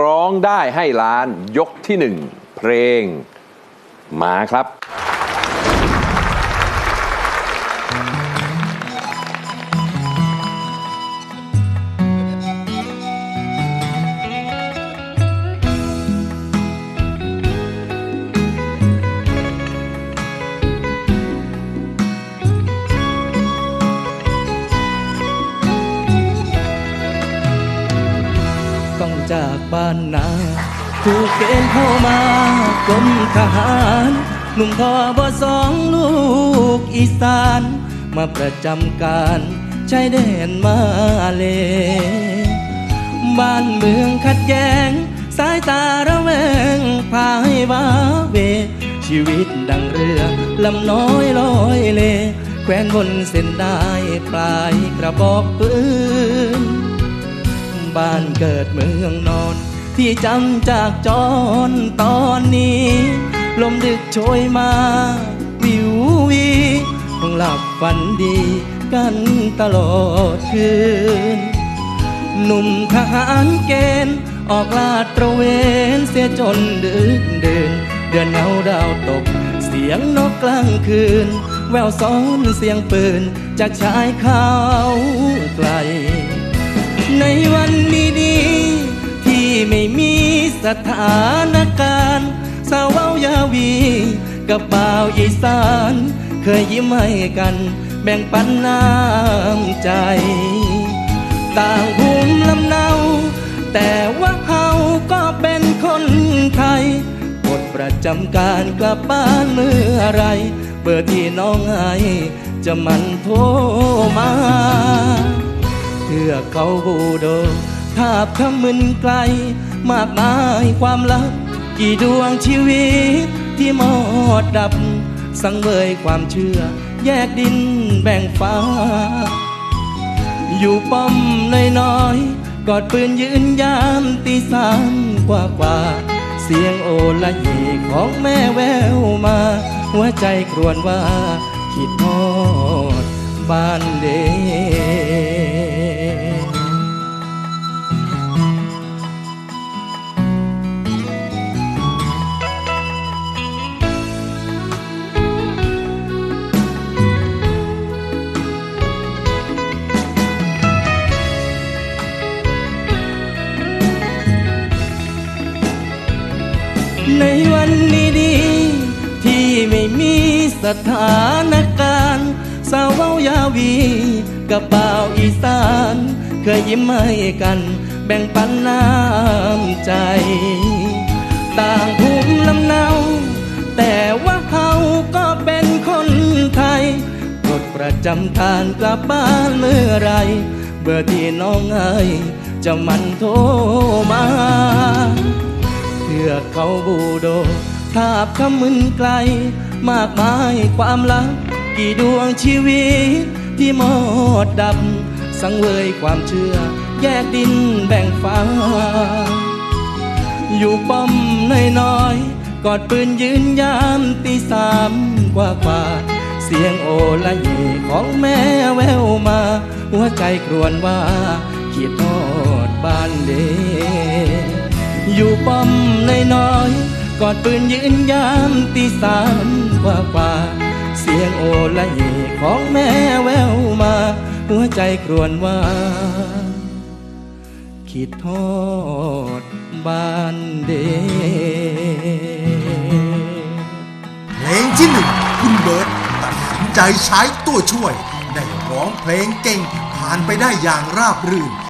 ร้องได้ให้ล้านยกที่หนึ่งเพลงมาครับ บ้านนาถูกเกณฑ์เข้ามากรมทหารหนุ่มทอบสองลูกอีสาน มาประจำการชายแดนมาเล บ้านเมืองขัดแย้ง สายตาระแวง พาให้ว้าเว ชีวิตดังเรือลำน้อยลอยเล แควนบนเส้นได้ปลายกระบอกปืน บ้านเกิดเมืองนอน ที่จำจากจรตอนนี้ ลมดึกโชยมา วิววีคงหลับฝันดีกันตลอดคืน หนุ่มทหารเกณฑ์ออกลาดตระเวนเสียจนดึกเดินเดือนเงาดาวตก เสียงนกกลางคืน แววซ้อนเสียงปืนจากชายเขาไกล สถานการณ์สาวายาวี กับบ่าวอีสาน เคยยิ้มให้กัน แบ่งปันน้ำใจ ต่างภูมิลำเนา แต่ว่าเฮาก็เป็นคนไทยกดประจำการกลับบ้านเมื่อไร เบอร์ที่น้องให้จะมันโทรมาเทือเขาบูโด ทาบขมึนไกล มากมายความลับ กี่ดวงชีวิตที่หมดดับ สังเวยความเชื่อ แยกดินแบ่งฟ้า อยู่ป้อมน้อยๆกอดปืนยืนยามตีสามกว่ากว่าเสียงโอละเยของแม่แววมา หัวใจครวญว่า คิดทอดบ้านเด ในวันนี้ดีๆที่ไม่มีสถานการณ์สาวเว้ายาวีกับบ่าอีสาน เคยยิ้มให้กัน แบ่งปันน้ำใจ ต่างภูมิลำเนา แต่ว่าเฮาก็เป็นคนไทยกดประจำทานกลับบ้านเมื่อไร เบอร์ที่น้องให้จะมันโทรมา ทือกเขาบูโดทาบขมึนไกล มากมายความลับกี่ดวงชีวิตที่หมดดับ สังเวยความเชื่อ แยกดินแบ่งฟ้า อยู่ป้อมน้อยๆกอดปืนยืนยามตีสามกว่ากว่าเสียงโอละเยของแม่แววมา หัวใจครวญว่าคิดทอดบ้านเด อยู่ป้อมน้อยๆกอดปืนยืนยามตีสามกว่ากว่าๆเสียงโอละเยของแม่แววมา หัวใจครวญว่า คิดทอดบ้านเดเพลงที่หนึ่งคุณเบิร์ตตัดสินใจใช้ตัวช่วย ได้ร้องเพลงเก่งผ่านไปได้อย่างราบรื่น